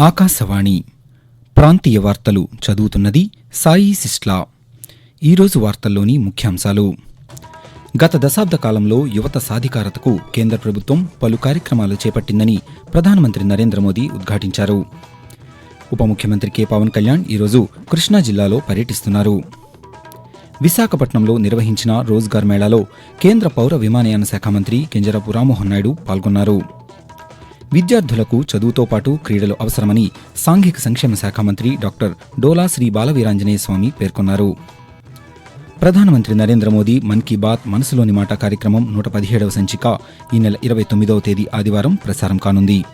ఆకాశవాణి ప్రాంతీయ వార్తలు చదువుతున్నది సాయి సిస్లా. ఈరోజు వార్తల్లోని ముఖ్యాంశాలు. గత దశాబ్ద కాలంలో యువత సాధికారతకు కేంద్ర ప్రభుత్వం పలు కార్యక్రమాలు చేపట్టిందని ప్రధానమంత్రి నరేంద్ర మోదీ ఉద్ఘాటించారు. ఉప ముఖ్యమంత్రి కె పవన్ కళ్యాణ్ ఈరోజు కృష్ణా జిల్లాలో పర్యటిస్తున్నారు. విశాఖపట్నంలో నిర్వహించిన రోజ్గార్ మేళాలో కేంద్ర పౌర విమానయాన శాఖ మంత్రి కింజరాపు రామ్మోహన్ నాయుడు పాల్గొన్నారు. విద్యార్థులకు చదువుతో పాటు క్రీడలు అవసరమని సాంఘిక సంక్షేమ శాఖ మంత్రి డాక్టర్ డోలా శ్రీ బాలవీరాంజనేయ స్వామి పేర్కొన్నారు. ప్రధానమంత్రి నరేంద్ర మోదీ మన్ కీ బాత్ మనసులోని మాట కార్యక్రమం నూట పదిహేడవ సంచిక ఈ నెల ఇరవై తొమ్మిదవ తేదీ ఆదివారం ప్రసారం కానుంది.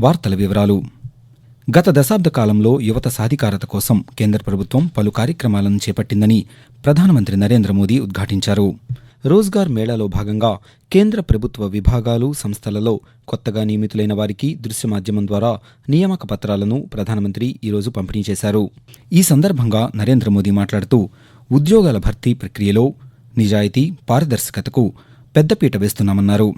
వార్తల వివరాలు. గత దశాబ్ద కాలంలో యువత సాధికారత కోసం కేంద్ర ప్రభుత్వం పలు కార్యక్రమాలను చేపట్టిందని ప్రధానమంత్రి నరేంద్ర మోదీ ఉద్ఘాటించారు. రోజ్గార్ మేళాలో భాగంగా కేంద్ర ప్రభుత్వ విభాగాలు సంస్థలలో కొత్తగా నియమితులైన వారికి దృశ్య మాధ్యమం ద్వారా నియామక పత్రాలను ప్రధానమంత్రి ఈరోజు పంపిణీ చేశారు. ఈ సందర్భంగా నరేంద్ర మోదీ మాట్లాడుతూ ఉద్యోగాల భర్తీ ప్రక్రియలో నిజాయితీ పారదర్శకతకు పెద్దపీట వేస్తున్నామన్నారు.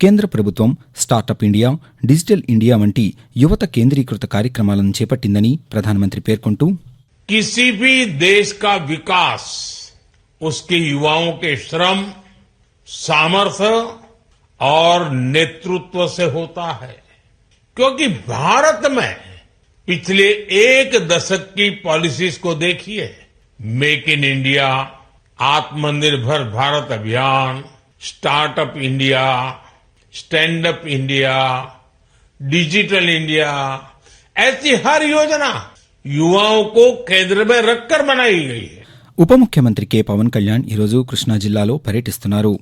కేంద్ర ప్రభుత్వం స్టార్టప్ ఇండియా డిజిటల్ ఇండియా వంటి యువత కేంద్రీకృత కార్యక్రమాలను చేపట్టిందని ప్రధానమంత్రి పేర్కొంటూ కిసి దేశ్ కా వికాస్ उसके युवाओं के श्रम, सामर्थ्य और नेतृत्व से होता है। क्योंकि भारत में पिछले एक दशक की पॉलिसीज़ को देखिए, मेक इन इंडिया, आत्मनिर्भर भारत अभियान, startup India stand up India, digital India, ऐसी हर योजना युवाओं को केंद्र में रखकर बनाई गई है। ఉప ముఖ్యమంత్రి కె. పవన్ కళ్యాణ్ ఈరోజు కృష్ణా జిల్లాలో పర్యటిస్తున్నారు.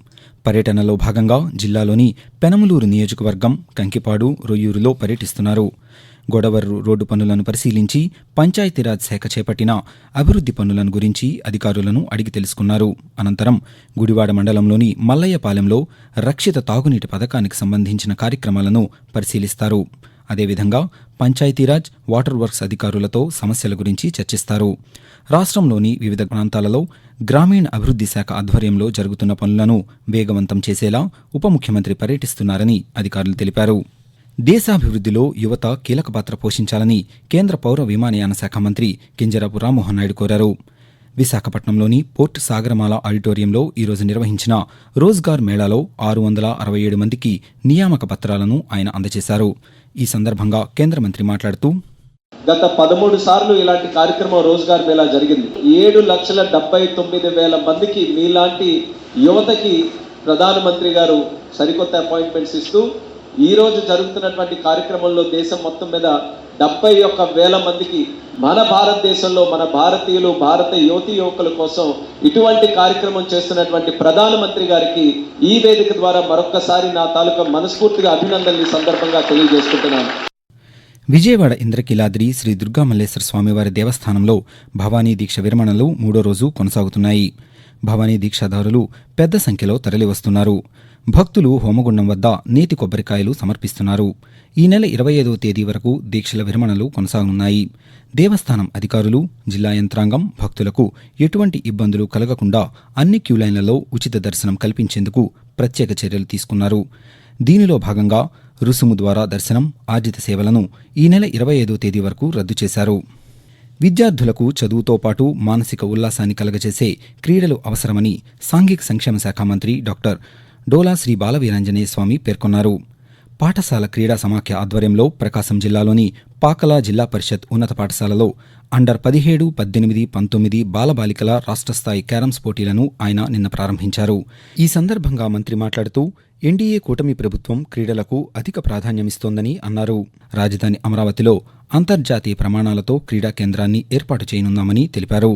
పర్యటనలో భాగంగా జిల్లాలోని పెనమలూరు నియోజకవర్గం కంకిపాడు రొయ్యూరులో పర్యటిస్తున్నారు. గొడవరు రోడ్డు పనులను పరిశీలించి పంచాయతీరాజ్ శాఖ చేపట్టిన అభివృద్ధి పనులను గురించి అధికారులను అడిగి తెలుసుకున్నారు. అనంతరం గుడివాడ మండలంలోని మల్లయ్యపాలెంలో రక్షిత తాగునీటి పథకానికి సంబంధించిన కార్యక్రమాలను పరిశీలిస్తారు. అదేవిధంగా పంచాయతీరాజ్ వాటర్ వర్క్స్ అధికారులతో సమస్యల గురించి చర్చిస్తారు. రాష్ట్రంలోని వివిధ ప్రాంతాలలో గ్రామీణ అభివృద్ధి శాఖ ఆధ్వర్యంలో జరుగుతున్న పనులను వేగవంతం చేసేలా ఉప ముఖ్యమంత్రి పర్యటిస్తున్నారని అధికారులు తెలిపారు. దేశాభివృద్ధిలో యువత కీలక పాత్ర పోషించాలని కేంద్ర పౌర విమానయాన శాఖ మంత్రి కింజరాపు రామ్మోహన్ నాయుడు కోరారు. విశాఖపట్నంలోని పోర్ట్ సాగరమాల ఆడిటోరియంలో ఈరోజు నిర్వహించిన రోజ్గార్ మేళాలో ఆరు వందల అరవై ఏడు మందికి నియామక పత్రాలను ఆయన అందజేశారు. ఈ సందర్భంగా కేంద్ర మంత్రి మాట్లాడుతూ గత పదమూడు సార్లు ఇలాంటి కార్యక్రమం రోజ్గార్ మేళా జరిగింది. ఏడు లక్షల డెబ్బై తొమ్మిది వేల మందికి మీలాంటి యువతకి ప్రధానమంత్రి గారు సరికొత్త అపాయింట్మెంట్స్ ఇస్తూ ఈ రోజు జరుగుతున్నటువంటి కార్యక్రమంలో దేశం మొత్తం మీద డెబ్బై ఒక్క వేల మందికి మన భారతదేశంలో మన భారతీయులు భారత యువతి యువకుల కోసం ఇటువంటి కార్యక్రమం చేస్తున్నటువంటి ప్రధానమంత్రి గారికి ఈ వేదిక ద్వారా మరొక్కసారి నా తాలూకా మనస్ఫూర్తిగా అభినందనలు సందర్భంగా తెలియజేసుకుంటున్నాను. విజయవాడ ఇంద్రకీలాద్రి శ్రీ దుర్గామల్లేశ్వర స్వామివారి దేవస్థానంలో భవానీ దీక్ష విరమణలు మూడో రోజు కొనసాగుతున్నాయి. భవానీ దీక్షాదారులు పెద్ద సంఖ్యలో తరలివస్తున్నారు. భక్తులు హోమగుండం వద్ద నేతి కొబ్బరికాయలు సమర్పిస్తున్నారు. ఈ నెల ఇరవై ఐదవ తేదీ వరకు దీక్షల విరమణలు కొనసాగనున్నాయి. దేవస్థానం అధికారులు జిల్లా యంత్రాంగం భక్తులకు ఎటువంటి ఇబ్బందులు కలగకుండా అన్ని క్యూలైన్లలో ఉచిత దర్శనం కల్పించేందుకు ప్రత్యేక చర్యలు తీసుకున్నారు. దీనిలో భాగంగా రుసుము ద్వారా దర్శనం ఆర్జిత సేవలను ఈ నెల ఇరవై ఐదో తేదీ వరకు రద్దు చేశారు. విద్యార్థులకు చదువుతో పాటు మానసిక ఉల్లాసాన్ని కలగజేసే క్రీడలు అవసరమని సాంఘిక సంక్షేమ శాఖ మంత్రి డాక్టర్ డోలా శ్రీ బాలవీరాంజనేయ స్వామి పేర్కొన్నారు. పాఠశాల క్రీడా సమాఖ్య ఆధ్వర్యంలో ప్రకాశం జిల్లాలోని పాకల జిల్లా పరిషత్ ఉన్నత పాఠశాలలో అండర్ పదిహేడు పద్దెనిమిది పంతొమ్మిది బాలబాలికల రాష్ట్ర స్థాయి క్యారమ్స్ పోటీలను ఆయన నిన్న ప్రారంభించారు. ఈ సందర్భంగా మంత్రి మాట్లాడుతూ ఎన్డీఏ కూటమి ప్రభుత్వం క్రీడలకు అధిక ప్రాధాన్యమిస్తోందని అన్నారు. రాజధాని అమరావతిలో అంతర్జాతీయ ప్రమాణాలతో క్రీడా కేంద్రాన్ని ఏర్పాటు చేయనున్నామని తెలిపారు.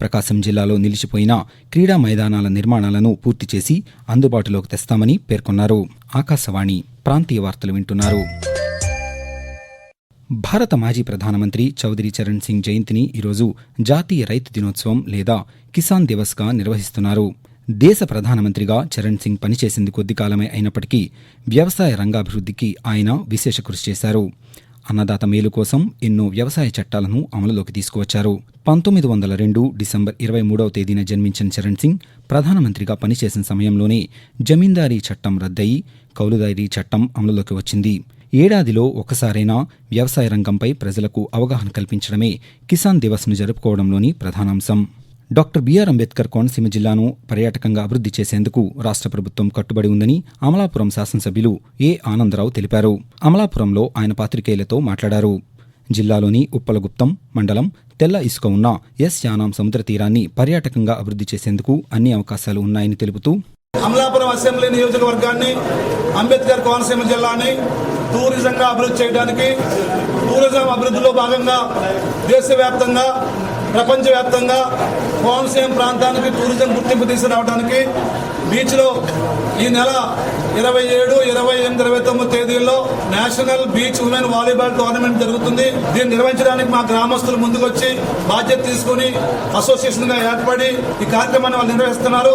ప్రకాశం జిల్లాలో నిలిచిపోయిన క్రీడా మైదానాల నిర్మాణాలను పూర్తి చేసి అందుబాటులోకి తెస్తామని పేర్కొన్నారు. ఆకాశవాణి ప్రాంతీయ వార్తలు వింటున్నారు. భారత మాజీ ప్రధానమంత్రి చౌదరి చరణ్ సింగ్ జయంతిని ఈరోజు జాతీయ రైతు దినోత్సవం లేదా కిసాన్ దివస్గా నిర్వహిస్తున్నారు. దేశ ప్రధానమంత్రిగా చరణ్ సింగ్ పనిచేసింది కొద్ది కాలమే అయినప్పటికీ వ్యవసాయ రంగాభివృద్ధికి ఆయన విశేష కృషి చేశారు. అన్నదాత మేలు కోసం ఎన్నో వ్యవసాయ చట్టాలను అమలులోకి తీసుకువచ్చారు. పంతొమ్మిది వందల రెండు డిసెంబర్ ఇరవై మూడవ తేదీన జన్మించిన చరణ్ సింగ్ ప్రధానమంత్రిగా పనిచేసిన సమయంలోనే జమీందారీ చట్టం రద్దయి కౌలుదారీ చట్టం అమలులోకి వచ్చింది. ఏడాదిలో ఒకసారైనా వ్యవసాయ రంగంపై ప్రజలకు అవగాహన కల్పించడమే కిసాన్ దివస్ను జరుపుకోవడంలోని ప్రధానాంశం. డాక్టర్ బిఆర్ అంబేద్కర్ కోనసీమ జిల్లాను పర్యాటకంగా అభివృద్ధి చేసేందుకు రాష్ట్ర ప్రభుత్వం కట్టుబడి ఉందని అమలాపురం శాసనసభ్యులు ఏ ఆనందరావు తెలిపారు. అమలాపురంలో ఆయన పాత్రికేయులతో మాట్లాడారు. జిల్లాలోని ఉప్పలగుప్తం మండలం తెల్ల ఇసుక ఉన్న ఎస్ యానాం సముద్ర తీరాన్ని పర్యాటకంగా అభివృద్ధి చేసేందుకు అన్ని అవకాశాలు ఉన్నాయని తెలుపుతూ అమలాపురం అసెంబ్లీ నియోజకవర్గాన్ని అంబేద్కర్ కోనసీమ జిల్లాని టూరిజంగా అభివృద్ధి చేయడానికి టూరిజం అభివృద్ధిలో భాగంగా దేశవ్యాప్తంగా ప్రపంచవ్యాప్తంగా కోనసీమ ప్రాంతానికి టూరిజం గుర్తింపు తీసుకురావడానికి బీచ్లో ఈ నెల ఇరవై ఏడు ఇరవై ఎనిమిది ఇరవై తొమ్మిది తేదీల్లో national beach women volleyball tournament జరుగుతుంది. దీన్ని నిర్వహించడానికి మా గ్రామస్తులు ముందుకొచ్చి బాధ్యత తీసుకుని అసోసియేషన్గా ఏర్పడి ఈ కార్యక్రమాన్ని వాళ్ళు నిర్వహిస్తున్నారు.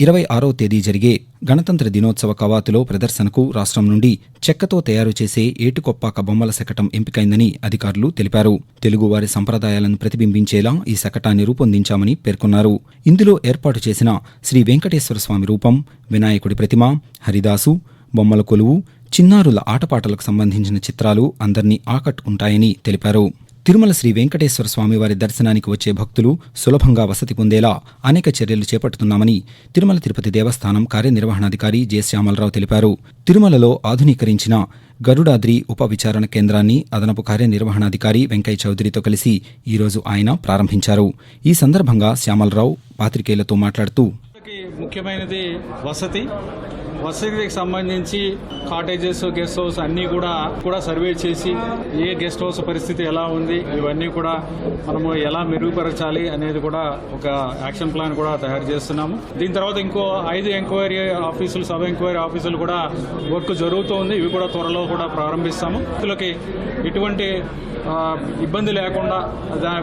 ఇరవై ఆరో తేదీ జరిగే గణతంత్ర దినోత్సవ కవాతులో ప్రదర్శనకు రాష్ట్రం నుండి చెక్కతో తయారు చేసే ఏటుకొప్పాక బొమ్మల శకటం ఎంపికైందని అధికారులు తెలిపారు. తెలుగువారి సంప్రదాయాలను ప్రతిబింబించేలా ఈ శకటాన్ని రూపొందించామని పేర్కొన్నారు. ఇందులో ఏర్పాటు చేసిన శ్రీ వెంకటేశ్వర స్వామి రూపం వినాయకుడి ప్రతిమ హరిదాసు బొమ్మల కొలువు చిన్నారుల ఆటపాటలకు సంబంధించిన చిత్రాలు అందర్నీ ఆకట్టుకుంటాయని తెలిపారు. తిరుమల శ్రీ వెంకటేశ్వర స్వామివారి దర్శనానికి వచ్చే భక్తులు సులభంగా వసతి పొందేలా అనేక చర్యలు చేపడుతున్నామని తిరుమల తిరుపతి దేవస్థానం కార్యనిర్వహణాధికారి జె శ్యామలరావు తెలిపారు. తిరుమలలో ఆధునీకరించిన గరుడాద్రి ఉప విచారణ కేంద్రాన్ని అదనపు కార్యనిర్వహణాధికారి వెంకయ్య చౌదరితో కలిసి ఈరోజు ఆయన ప్రారంభించారు. ఈ సందర్భంగా శ్యామలరావు పాత్రికేయులతో మాట్లాడుతూ మనకి ముఖ్యమైనది వసతి. వసతికి సంబంధించి కాటేజెస్ గెస్ట్ హౌస్ అన్నీ కూడా కూడా సర్వే చేసి ఏ గెస్ట్ హౌస్ పరిస్థితి ఎలా ఉంది ఇవన్నీ కూడా మనము ఎలా మెరుగుపరచాలి అనేది కూడా ఒక యాక్షన్ ప్లాన్ కూడా తయారు చేస్తున్నాము. దీని తర్వాత ఇంకో ఐదు ఎంక్వైరీ ఆఫీసులు సబ్ ఎంక్వైరీ ఆఫీసులు కూడా వర్క్ జరుగుతోంది ఇవి కూడా త్వరలో కూడా ప్రారంభిస్తాము. వ్యక్తులకి ఎటువంటి ఇబ్బంది లేకుండా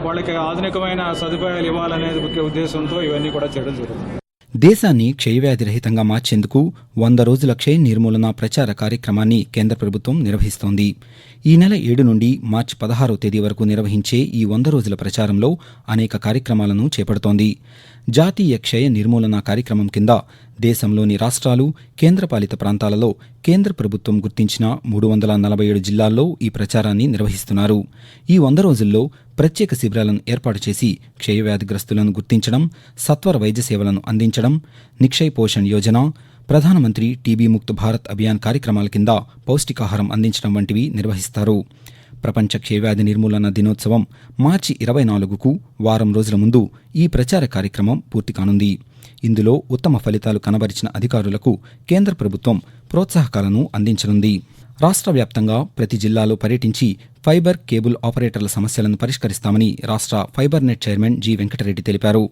వాళ్ళకి ఆధునికమైన సదుపాయాలు ఇవ్వాలనేది ముఖ్య ఉద్దేశంతో ఇవన్నీ కూడా చేయడం జరుగుతుంది. దేశాన్ని క్షయవ్యాధి రహితంగా మార్చేందుకు వంద రోజుల క్షయ నిర్మూలన ప్రచార కార్యక్రమాన్ని కేంద్ర ప్రభుత్వం నిర్వహిస్తోంది. ఈ నెల ఏడు నుండి మార్చి పదహారో తేదీ వరకు నిర్వహించే ఈ వంద రోజుల ప్రచారంలో అనేక కార్యక్రమాలను చేపడుతోంది. జాతీయ క్షయ నిర్మూలన కార్యక్రమం కింద దేశంలోని రాష్ట్రాలు కేంద్రపాలిత ప్రాంతాలలో కేంద్ర ప్రభుత్వం గుర్తించిన మూడు వందల నలభై ఏడు జిల్లాల్లో ఈ ప్రచారాన్ని నిర్వహిస్తున్నారు. ఈ వంద రోజుల్లో ప్రత్యేక శిబిరాలను ఏర్పాటు చేసి క్షయవ్యాధిగ్రస్తులను గుర్తించడం సత్వర వైద్య సేవలను అందించడం నిక్షయ్ పోషణ్ యోజన ప్రధానమంత్రి టీబీ ముక్త్ భారత్ అభియాన్ కార్యక్రమాల కింద పౌష్టికాహారం అందించడం వంటివి నిర్వహిస్తారు. ప్రపంచ క్షయవ్యాధి నిర్మూలన దినోత్సవం మార్చి ఇరవై నాలుగుకు వారం రోజుల ముందు ఈ ప్రచార కార్యక్రమం పూర్తి కానుంది. ఇందులో ఉత్తమ ఫలితాలు కనబరిచిన అధికారులకు కేంద్ర ప్రభుత్వం ప్రోత్సాహకాలను అందించనుంది. రాష్ట్ర వ్యాప్తంగా ప్రతి జిల్లాలో పర్యటించి ఫైబర్ కేబుల్ ఆపరేటర్ల సమస్యలను పరిష్కరిస్తామని రాష్ట్ర fibre net chairman G Venkatareddy తెలిపారు.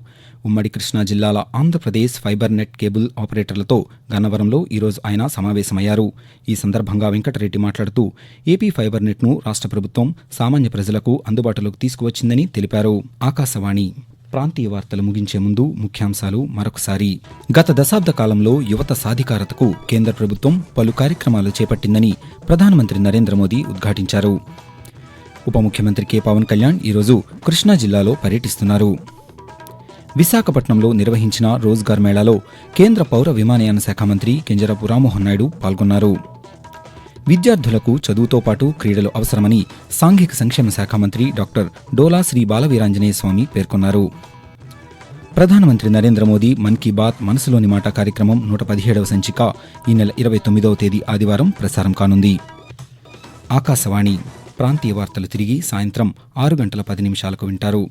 ఉమ్మడి కృష్ణా జిల్లాల ఆంధ్రప్రదేశ్ ఫైబర్ నెట్ కేబుల్ ఆపరేటర్లతో గన్నవరంలో ఈరోజు ఆయన సమావేశమయ్యారు. ఈ సందర్భంగా వెంకటరెడ్డి మాట్లాడుతూ ఏపీ ఫైబర్ నెట్ను రాష్ట్ర ప్రభుత్వం సామాన్య ప్రజలకు అందుబాటులోకి తీసుకువచ్చిందని తెలిపారు. ఆకాశవాణి ప్రాంతీయ వార్తలు ముగించే ముందు ముఖ్యాంశాలు మరొకసారి. గత దశాబ్ద కాలంలో యువత సాధికారతకు కేంద్ర ప్రభుత్వం పలు కార్యక్రమాలు చేపట్టిందని ప్రధానమంత్రి నరేంద్ర మోదీ ఉద్ఘాటించారు. ఉప ముఖ్యమంత్రి కె. పవన్ కళ్యాణ్ ఈరోజు కృష్ణా జిల్లాలో పర్యటిస్తున్నారు. విశాఖపట్నంలో నిర్వహించిన రోజ్గార్ మేళాలో కేంద్ర పౌర విమానయాన శాఖ మంత్రి కింజరాపు రామ్మోహన్ నాయుడు పాల్గొన్నారు. విద్యార్థులకు చదువుతో పాటు క్రీడలు అవసరమని సాంఘిక సంక్షేమ శాఖ మంత్రి డాక్టర్ డోలా శ్రీ బాలవీరాంజనేయ స్వామి పేర్కొన్నారు. ప్రధానమంత్రి నరేంద్ర మోదీ మన్ కీ బాత్ మనసులోని మాట కార్యక్రమం నూట పదిహేడవ సంచిక ఈ నెల ఇరవై తొమ్మిదవ తేదీ ఆదివారం ప్రసారం కానుంది. ఆకాశవాణి ప్రాంతీయ వార్తలు తిరిగి సాయంత్రం ఆరు గంటల పది నిమిషాలకు వింటారు.